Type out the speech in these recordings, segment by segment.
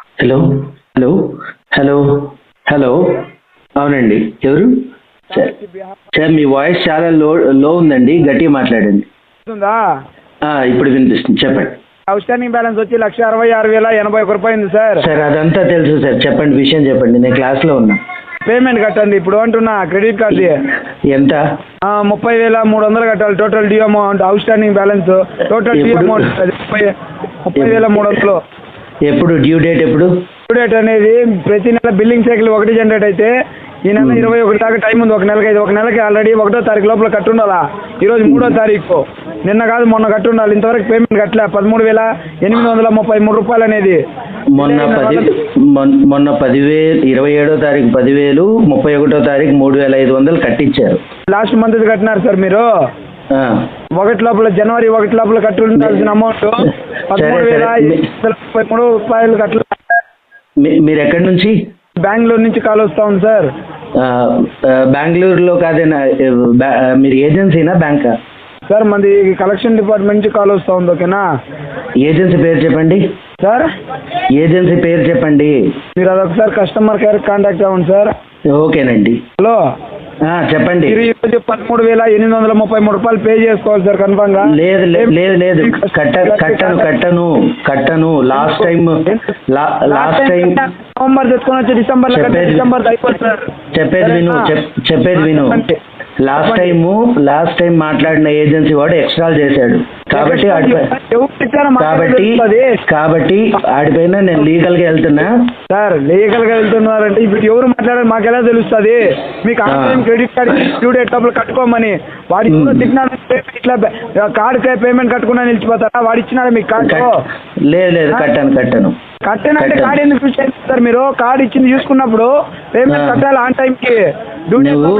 Hello? Hello? Hello? Hello? అవునండి. ఎవరు? Sir మీ voice చాలా లో లో ఉందండి. గట్టిగా మాట్లాడండి. ఇప్పుడు వినిపిస్తుంది. చెప్పండి. అవుట్ స్టాండింగ్ బ్యాలెన్స్ వచ్చి లక్ష అరవై ఆరు వేల ఎనభై ఒక రూపాయి ఉంది సార్. సార్ అదంతా తెలుసు సార్. చెప్పండి విషయం చెప్పండి. నేను క్లాస్లో ఉన్నా. పేమెంట్ కట్టండి. ఇప్పుడు అంటున్నా క్రెడిట్ కార్డు ఎంత? ముప్పై వేల మూడు వందలు కట్టాలి. Total due amount outstanding balance total due? Amount ముప్పై వేల మూడు వందలు. ఎప్పుడు? డ్యూ డేట్ ఎప్పుడు? డ్యూ డేట్ అనేది ప్రతి నెల బిల్లింగ్ సైకిల్ ఒకటి జనరేట్ అయితే ఈ నెల. ఇరవై ఒకటి దాకా టైం ఉంది. ఒక నెలకి ఒక నెలకి ఆల్రెడీ ఒకటో తారీఖు లోపల కట్టుండాలా? ఈరోజు మూడో తారీఖు. నిన్న కాదు మొన్న కట్టుండాలి. ఇంతవరకు పేమెంట్ కట్టలే. పదమూడు వేల ఎనిమిది వందల ముప్పై మూడు రూపాయలు అనేది. మొన్న పది మొన్- మొన్న పదివేలు ఇరవై ఏడో తారీఖు పదివేలు ముప్పై ఒకటో తారీఖు మూడు వేల ఐదు వందలు కట్టించారు. లాస్ట్ మంత్ కట్టినారు సార్ మీరు. ఒకటి లోపల జనవరి ఒకటి లోపల కట్టి ఉండాల్సిన అమౌంట్ పదమూడు వేల ముప్పై మూడు రూపాయలు మీ- మీరు ఎక్కడి నుంచి? బెంగళూరు నుంచి కాల్ వస్తా ఉంది సార్ బెంగళూరులో కాదేనా? మీరు ఏజెన్సీనా బ్యాంకా? సార్ మంది కలెక్షన్ డిపార్ట్మెంట్ నుంచి కాల్ వస్తా ఉంది ఓకేనా? ఏజెన్సీ పేరు చెప్పండి. సార్? ఏజెన్సీ పేరు చెప్పండి. మీరు అదొకసారి కస్టమర్ కేర్ కాంటాక్ట్ అవ్వండి సార్. ఓకేనండి. హలో? చెప్పండి. మీరు ఈరోజు పదమూడు వేల ఎనిమిది వందల ముప్పై మూడు రూపాయలు పే చేసుకోవాలి సార్ కన్ఫామ్గా లేదు లేదు లేదు. కట్ట కట్టను కట్టను కట్టను. Last time last time November తెచ్చుకొని వచ్చి డిసెంబర్ డిసెంబర్ చెప్పేది విను చెప్- చెప్పేది విను. లాస్ట్ టైము లాస్ట్ టైం మాట్లాడిన ఏజెన్సీ వాడు ఎక్స్ట్రా చేశాడు. కాబట్టి కాబట్టి. కాబట్టి ఆడిపైన నేను లీగల్గా వెళ్తున్నా. సార్ లీగల్గా వెళ్తున్నారంటే ఇప్పుడు ఎవరు మాట్లాడారు మాకు ఎలా తెలుస్తుంది? మీకు online credit card due date డబ్బులు కట్టుకోమని. వాడి తిట్టినాడు ఇట్లా కార్డ్ పేమెంట్ కట్టుకున్నా నిలిచిపోతారా? వాడు ఇచ్చినాడు మీకు కార్డు లేదు లేదు కట్టను కట్టను. కట్టనంటే కట్టాను. కార్డు ఎందుకు యూజ్ చేస్తారు మీరు? కార్డు ఇచ్చింది చూసుకున్నప్పుడు పేమెంట్. కట్టాలి ఆన్ టైం కి.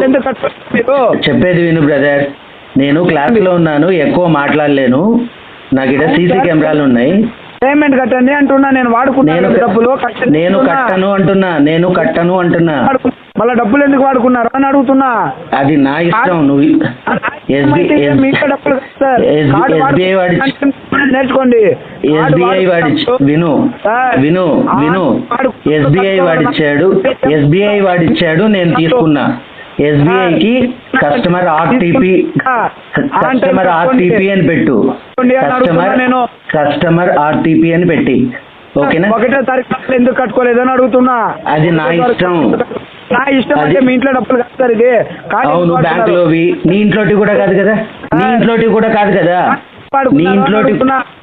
ఎందుకు కట్టాలి మీరు? చెప్పేది విను బ్రదర్ నేను క్లాస్లో ఉన్నాను ఎక్కువ మాట్లాడలేను. నాకు ఇక్కడ సీసీ కెమెరాలు ఉన్నాయి. పేమెంట్ కట్టండి అంటున్నా నేను నేను వాడుకున్నాను డబ్బులు నేను. కట్టను అంటున్నా నేను కట్టను అంటున్నా. మళ్ళా డబ్బులు ఎందుకు వాడుకున్నారు అని అడుగుతున్నా. అది నా ఇష్టం నువ్వు ఎస్బీఐ వాడి నేర్చుకోండి. ఎస్బీఐ వాడి వాడుకున్నప్పుడు- విను విను విను. ఎస్బీఐ వాడిచ్చాడు ఎస్బీఐ వాడిచ్చాడు నేను తీసుకున్నా. ఎస్బీఐకి కస్టమర్ ఆర్టీపీ కస్టమర్ ఆర్టీపీ అని పెట్టు. కస్టమర్ నేను. కస్టమర్ ఆర్టీపీ అని పెట్టి. ఓకేనా? ఒకటో తారీఖు ఎందుకు కట్టుకోలేదు అని అడుగుతున్నా. అది నా ఇష్టం. నా ఇష్టం అంటే మీ ఇంట్లో డబ్బులు కడతారు ఇది. అవును వాడుతున్నారు? బ్యాంకులోవి నీ ఇంట్లోటి కూడా కాదు కదా? నీ ఇంట్లోటి కూడా కాదు కదా? నీ ఇంట్లోటి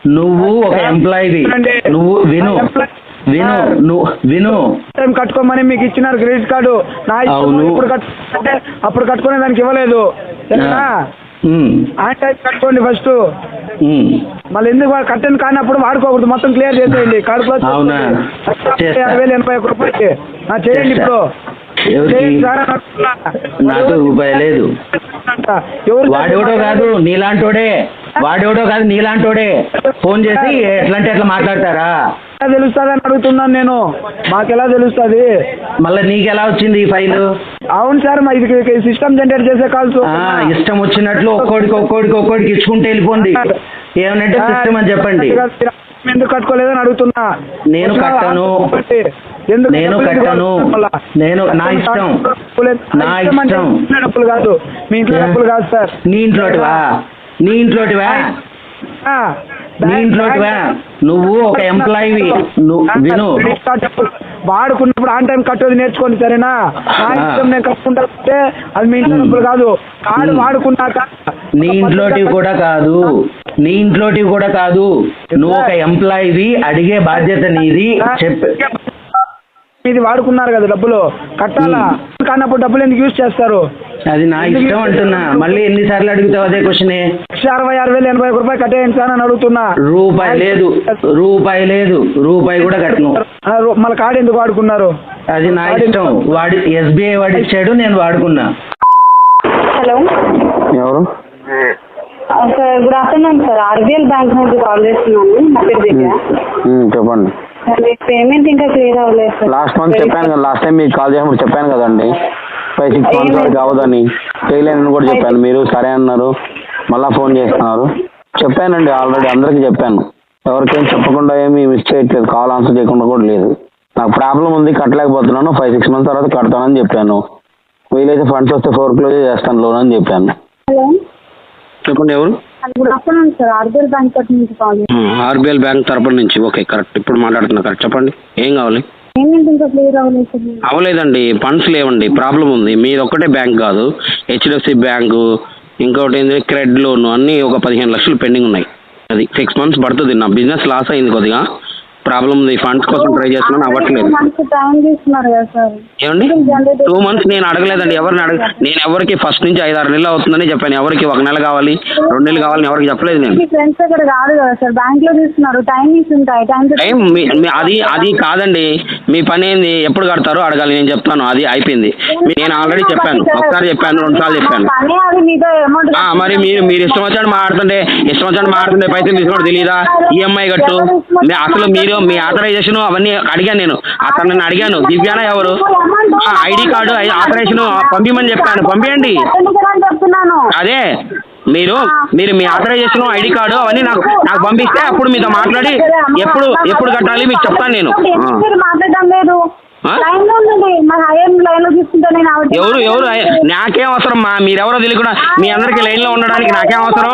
నువ్వు ఒక ఎంప్లాయీవి నువ్వు విను. విను నువ్వు విను టైం కట్టుకోమని మీకు ఇచ్చినారు క్రెడిట్ కార్డు నా ఇష్టం అవును. ఇప్పుడు అంటే అప్పుడు కట్టుకునే దానికి ఇవ్వలేదు సరేనా ఉమ్, ఆ టైం కట్టుకోండి ఫస్ట్ ఉమ్. మళ్ళీ ఎందుకు వా- కట్టను కానప్పుడు వాడుకోకూడదు మొత్తం క్లియర్ చేసేయండి అవునా? చేసుకోండి. చేస్తా. యాభై వేలు ఎనభై ఒక్క రూపాయలు ఆ, చేయండి చేస్తా. ఇప్పుడు ఎవరికి. నాకు రూపాయి లేదు. వాడెవడో కాదు నీలాంటోడే. వాడెవడో కాదు నీలాంటోడే. ఫోన్ చేసి ఎట్లా అంటే ఎట్లా మాట్లాడతారా? ఎలా తెలుస్తుంది అని అడుగుతున్నాను నేను. మాకెలా తెలుస్తుంది? మళ్ళీ నీకు ఎలా వచ్చింది ఈ ఫైలు? అవును సార్ మా ఇది సిస్టమ్ జనరేట్ చేసే కాల్స్ ఇష్టం వచ్చినట్లు ఒక్కోడికి ఒక్కోడికి ఒక్కోడికి ఇచ్చుకుంటే వెళ్ళిపోండి. ఏమనంటే సిస్టమ్ అని చెప్పండి. ఎందుకు కట్టుకోలేదని అడుగుతున్నా. నేను కట్టను. నేను కట్టను. నేను నా ఇష్టం. నా ఇష్టం. డబ్బులు కాదు. మీ ఇంట్లో? డబ్బులు కాదు సార్. నీ ఇంట్లోటివా? నీ ఇంట్లోటివా? నీ ఇంట్లోటివా? నువ్వు ఒక ఎంప్లాయీవి విను. వాడుకున్నప్పుడు ఆన్ టైం కట్టేది నేర్చుకోండి సరేనా? నా ఆ. ఇష్టం నేను కట్టుకుంటా అది మీ ఇంట్లో. డబ్బులు కాదు. ఉమ్. వాడుకున్నాక నీ ఇంట్లోటివి కూడా కాదు. నీ ఇంట్లోటివి కూడా కాదు. నువ్వు ఒక ఎంప్లాయీవి అడిగే బాధ్యత నీది. చెప్పు ఇది వాడుకున్నారు కదా డబ్బులు కట్టాలా? కానప్పుడు డబ్బులు ఎందుకు యూజ్ చేస్తారు? అది నా ఇష్టం అంటున్నా. మళ్ళీ ఎన్నిసార్లు అడుగుతావు అదే క్వశ్చనే లక్ష అరవై ఆరు వేలు ఎనభై ఒక రూపాయలు కట్టేయండి సార్ అని అడుగుతున్నా. రూపాయి లేదు. రూపాయి లేదు. రూపాయి కూడా కట్టను. మళ్ళీ కార్డు ఎందుకు వాడుకున్నారు? అది నా ఇష్టం. వాడి ఎస్బీఐ వాడు ఇచ్చాడు నేను వాడుకున్నా. హలో. ఎవరు? Sir good afternoon sir. RBL bank నుంచి కాల్ చేస్తున్నాను. నా పేరు దివ్య. చెప్పండి. పేమెంట్ ఇంకా క్లియర్ అవ్వలేదు లాస్ట్ మంత్ చెప్పాను కదా లాస్ట్ టైం మీకు కాల్ చేసినప్పుడు చెప్పాను కదండి. ఫైవ్ సిక్స్ మంత్స్ వరకు అవ్వదని చేయలేనని కూడా చెప్పాను. మీరు సరే అన్నారు. మళ్ళీ ఫోన్ చేస్తున్నారు. చెప్పానండి ఆల్రెడీ అందరికీ చెప్పాను. ఎవరికేం చెప్పకుండా ఏమీ మిస్ చేయట్లేదు. కాల్ ఆన్సర్ చేయకుండా కూడా లేదు. నాకు ప్రాబ్లం ఉంది కట్టలేకపోతున్నాను. ఫైవ్ సిక్స్ మంత్స్ తర్వాత కడతానని చెప్పాను. వీలైతే ఫండ్స్ వస్తే ఫోర్ క్లోజ్ చేస్తాను లోన్ అని చెప్పాను. చెప్పండి ఎవరు? Good afternoon sir RBL bank తరఫు నుంచి కాల్ ఆర్బీఎల్ బ్యాంక్ తరపున నుంచి. Okay correct. ఇప్పుడు మాట్లాడుతున్నా కరెక్ట్. చెప్పండి. ఏం కావాలి? ఏంటంటే ఇంకా క్లియర్ అవ్వలేదు సార్. అవలేదండి ఫండ్స్ లేవండి. ప్రాబ్లం ఉంది. మీది ఒక్కటే బ్యాంక్ కాదు. హెచ్డిఎఫ్సి బ్యాంకు ఇంకోటి ఏంటి క్రెడ్ లోన్. అన్నీ ఒక పదిహేను లక్షలు పెండింగ్ ఉన్నాయి. అది సిక్స్ మంత్స్ పడుతుంది. నా బిజినెస్ లాస్ అయింది కొద్దిగా. ప్రాబ్లం ఉంది. ఫండ్స్ కోసం ట్రై చేస్తున్నాను. అవ్వట్లేదు. ఏమండి? టూ మంత్స్ నేను అడగలేదండి. ఎవరిని అడగ నేను ఎవరికి ఫస్ట్ నుంచి ఐదు ఆరు నెలలు అవుతుందని చెప్పాను. ఎవరికి ఒక నెల కావాలి రెండు నెలలు కావాలని ఎవరికి చెప్పలేదు నేను. మీ ఫ్రెండ్స్ దగ్గర కాదు కదా సార్. బ్యాంక్లో తీసుకున్నారు. టైం ఉంటాయి టైం టైం మీ- మీ- అది అది కాదండి. మీ పని ఏంది? ఎప్పుడు కడతారో అడగాలి. నేను చెప్తాను. అది అయిపోయింది. నేను ఆల్రెడీ చెప్పాను. ఒకసారి చెప్పాను. రెండు సార్లు చెప్పాను. మరి మీరు మీరు ఇష్టం వచ్చినట్టు మాట్లాడుతుంటే ఇష్టం వచ్చినట్టు మాట్లాడుతుంటే పైసలు తీసుకోవడం తెలియదా ఈఎంఐ కట్టు. మీ- అసలు మీరు మీ ఆథరైజేషన్ అవన్నీ అడిగాను నేను. అతను నన్ను అడిగాను దివ్యాన ఎవరు? ఐడి కార్డు ఆథరైజేషన్ పంపించమని చెప్పాను. పంపించండి అదే మీరు మీరు మీ ఆథరైజేషన్ ఐడి కార్డు అవన్నీ నాకు నాకు పంపిస్తే అప్పుడు మీతో మాట్లాడి ఎప్పుడు ఎప్పుడు కట్టాలి మీకు చెప్తాను నేను. ఎవరు ఎవరు? నాకేం అవసరం మా మీరెవరో తెలియకుండా మీ అందరికి లైన్లో ఉండడానికి నాకేం అవసరం?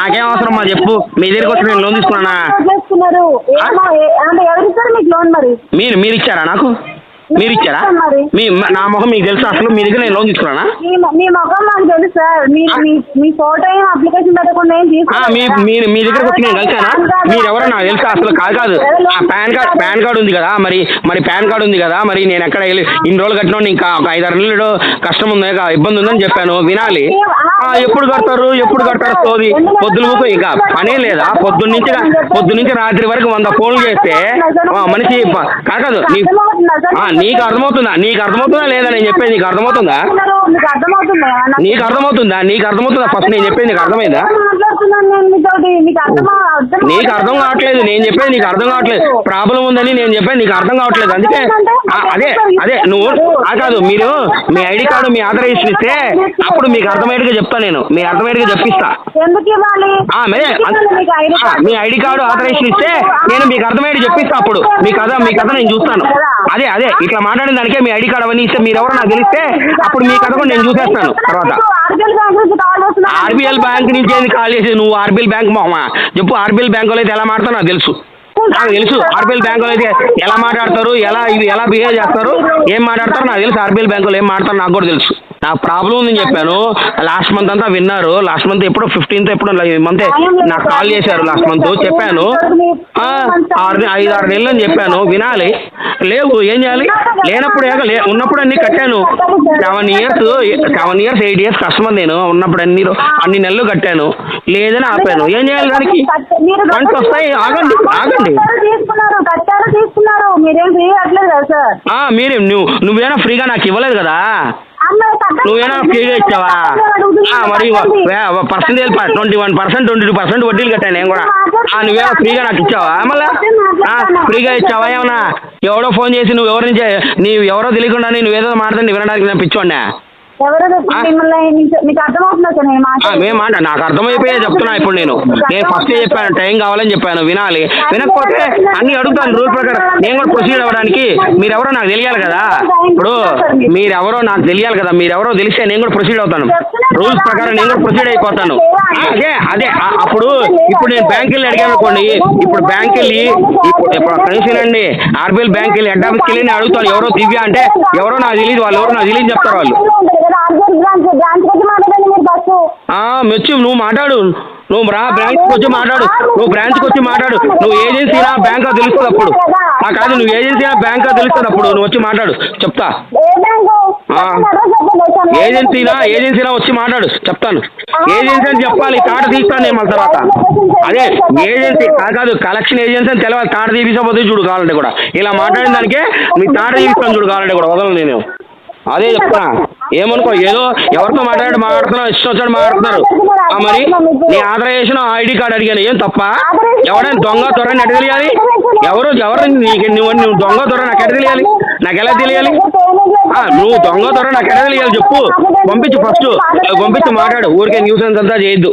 నాకేం అవసరం మా చెప్పు? మీ దగ్గరికి వచ్చి నేను లోన్ తీసుకున్నానా? మీరు మీరు ఇచ్చారా నాకు? మీరు ఇచ్చారా? మీ నా మొహం మీకు తెలుసా? అసలు మీ దగ్గర నేను లోన్ తీసుకున్నానా? మీ ముఖం నాకు తెలుసు సార్. మీరు మీ ఫోటో ఏం అప్లికేషన్ పెట్టకుండా. మీరు మీ దగ్గరకు వచ్చి నేను కలిసానా మీరు ఎవరో నాకు తెలుసా? అసలు కాదు కాదు. ఆ పాన్ కార్డ్ పాన్ కార్డ్ ఉంది కదా మరి మరి పాన్ కార్డ్ ఉంది కదా మరి నేను ఎక్కడ ఇన్ని రోజులు కట్టినా ఇంకా ఒక ఐదారు నెలలు కష్టం ఉంది ఇబ్బంది ఉందని చెప్పాను. వినాలి. ఎప్పుడు కడతారు? ఎప్పుడు కడతారు సోది పొద్దున ఊపు ఇంకా. పనే లేదా? పొద్దున్న నుంచి పొద్దున్న నుంచి రాత్రి వరకు వంద ఫోన్లు చేస్తే మనిషి ప- కాదు కాదు నీ ఆ, నీకు అర్థమవుతుందా? నీకు అర్థమవుతుందా లేదా? నేను చెప్పేది నీకు అర్థమవుతుందా? నీకు అర్థమవుతుందా? నీకు అర్థమవుతుందా? ఫస్ట్ నేను చెప్పేది నీకు అర్థమైందా? నీకు అర్థం కావట్లేదు. నేను చెప్పేది నీకు అర్థం కావట్లేదు. ప్రాబ్లం ఉందని నేను చెప్పేది నీకు అర్థం కావట్లేదు. అందుకే అదే అదే నువ్వు ఆ కాదు మీరు మీ ఐడి కార్డు మీ ఆధార్ రిజిస్టర్ ఇస్తే అప్పుడు మీకు అర్థమయ్యేట్టుగా చెప్తా నేను. మీ అర్థమయ్యేట్టుగా చెప్పిస్తా? మీ ఐడి కార్డు ఆథరైజేషన్ ఇస్తే నేను మీకు అర్థమయ్యేది చెప్పిస్తా అప్పుడు. మీ కథ మీ కథ నేను చూస్తాను. అదే అదే ఇట్లా మాట్లాడిన దానికే మీ ఐడి కార్డు అవన్నీ ఇస్తే మీరు ఎవరో నాకు తెలిస్తే అప్పుడు మీ కథ కూడా నేను చూసేస్తాను. తర్వాత ఆర్బీఎల్ బ్యాంక్ నుంచి బ్యాంక్ ఏంది కాల్ చేసి నువ్వు ఆర్బీఎల్ బ్యాంక్ మొహమా చెప్పు ఆర్బీఎల్ బ్యాంక్ అయితే ఎలా మాడతావు నాకు తెలుసు. నాకు తెలుసు ఆర్బీఎల్ బ్యాంకులో అయితే ఎలా మాట్లాడతారు ఎలా ఇవి ఎలా బిహేవ్ చేస్తారు ఏం మాట్లాడతారు నాకు తెలుసు. ఆర్బీఎల్ బ్యాంకులో ఏం మాట్లాడతారు నాకు కూడా తెలుసు. నాకు ప్రాబ్లం ఉందని చెప్పాను. లాస్ట్ మంత్ అంతా విన్నారు. లాస్ట్ మంత్ ఎప్పుడో ఫిఫ్టీన్త్ ఎప్పుడో మంత్ నాకు కాల్ చేశారు లాస్ట్ మంత్. చెప్పాను. ఆరు ఐదు ఆరు నెలలు అని చెప్పాను. వినాలి. లేవు ఏం చేయాలి? లేనప్పుడు లే ఉన్నప్పుడు అన్ని కట్టాను. Seven years seven years eight years customer నేను. ఉన్నప్పుడు అన్ని అన్ని నెలలు కట్టాను. లేదని ఆపాను. ఏం చేయాలి దానికి? ఫండ్స్ వస్తాయి. ఆగండి ఆగండి. మీరేం నువ్వు నువ్వేనా ఫ్రీగా నాకు ఇవ్వలేదు కదా. నువ్వేనా ఫ్రీగా ఇచ్చావా ఆ, మరి percentage twenty one percent twenty two percent వడ్డీలు కట్టాను నేను కూడా. నువ్వేమో ఫ్రీగా నాకు ఇచ్చావా? మళ్ళా? ఆ, ఫ్రీగా ఇచ్చావా? ఏమన్నా? ఎవడో ఫోన్ చేసి నువ్వు ఎవరి నుంచి నీవు ఎవరో తెలియకుండా నువ్వేదో మాట్లాడి వినడానికి నేను పిచ్చోండా ఎవరు ఆ? మిమ్మల్ని మీకు- మీకు అర్థమవుతుందా సార్ నేను ఆ, మాట్లాడేది? మేము మాట నాకు అర్థమైపోయే చెప్తున్నా ఇప్పుడు నేను. నేను ఫస్ట్ చెప్పాను టైం కావాలని చెప్పాను వినాలి. వినకపోతే అన్ని అడుగుతాను రూల్ ప్రకారం. నేను కూడా ప్రొసీడ్ అవ్వడానికి. మీరెవరో నాకు తెలియాలి కదా. ఇప్పుడు మీరెవరో నాకు తెలియాలి కదా. మీరెవరో తెలిస్తే నేను కూడా ప్రొసీడ్ అవుతాను. రూల్స్ ప్రకారం నేను కూడా ప్రొసీడ్ అయిపోతాను. అదే అదే అప్పుడు ఇప్పుడు నేను బ్యాంక్ వెళ్ళి అడిగాను అనుకోండి. ఇప్పుడు బ్యాంక్ వెళ్ళి ఇప్పుడు ఇప్పుడు కనీసండి ఆర్బీఐ బ్యాంక్ వెళ్ళి హెడ్ ఆఫీస్కి వెళ్ళి నేను అడుగుతాను. ఎవరో దివ్య అంటే ఎవరో నాకు తెలియదు వాళ్ళు ఎవరో నాకు తెలియదు చెప్తారు వాళ్ళు. బ్రాంచ్ బ్రాంచ్ వచ్చి మాట్లాడండి మీరు ఫస్ట్. మెచ్చు నువ్వు మాట్లాడు. నువ్వు రా బ్రాంచ్కి వచ్చి మాట్లాడు. నువ్వు బ్రాంచ్కి వచ్చి మాట్లాడు. నువ్వు ఏజెన్సీనా బ్యాంకా తెలుస్తుంది అప్పుడు ఆ, కాదు నువ్వు ఏజెన్సీనా బ్యాంకా తెలుస్తుంది అప్పుడు నువ్వు వచ్చి మాట్లాడు. చెప్తా. ఏజెన్సీనా ఏజెన్సీనా వచ్చి మాట్లాడు. చెప్తాను. ఏజెన్సీ అని చెప్పాలి కార్డు తీస్తాను నేను మళ్ళీ తర్వాత. అదే ఏజెన్సీ కాదు కాదు కలెక్షన్ ఏజెన్సీ అని తెలవాలి. కార్డు తీపించకపోతే చూడు కావాలంటే కూడా. ఇలా మాట్లాడిన దానికే మీ కార్డు తీపిస్తాను చూడు కావాలంటే కూడా. వదలను నేను. అదే చెప్తున్నా. ఏమనుకో ఏదో ఎవరితో మాట్లాడి మాట్లాడుతున్నావు ఇష్టం వచ్చాడు మాట్లాడుతున్నారు. ఆ, మరి నీ ఆథరైజేషన్ ఐడి కార్డు అడిగాను ఏం తప్ప? ఎవడైనా దొంగ త్వర ఎట్ట తెలియాలి? ఎవరు ఎవరు నీకు నువ్వు నువ్వు దొంగ త్వర నాకు ఎట్ట తెలియాలి? నాకు ఎలా తెలియాలి? ఆ, నువ్వు దొంగ త్వర నాకు ఎట్ట తెలియాలి చెప్పు. పంపించు ఫస్ట్ పంపించి మాట్లాడు. ఊరికే న్యూస్ అంతా చేయొద్దు.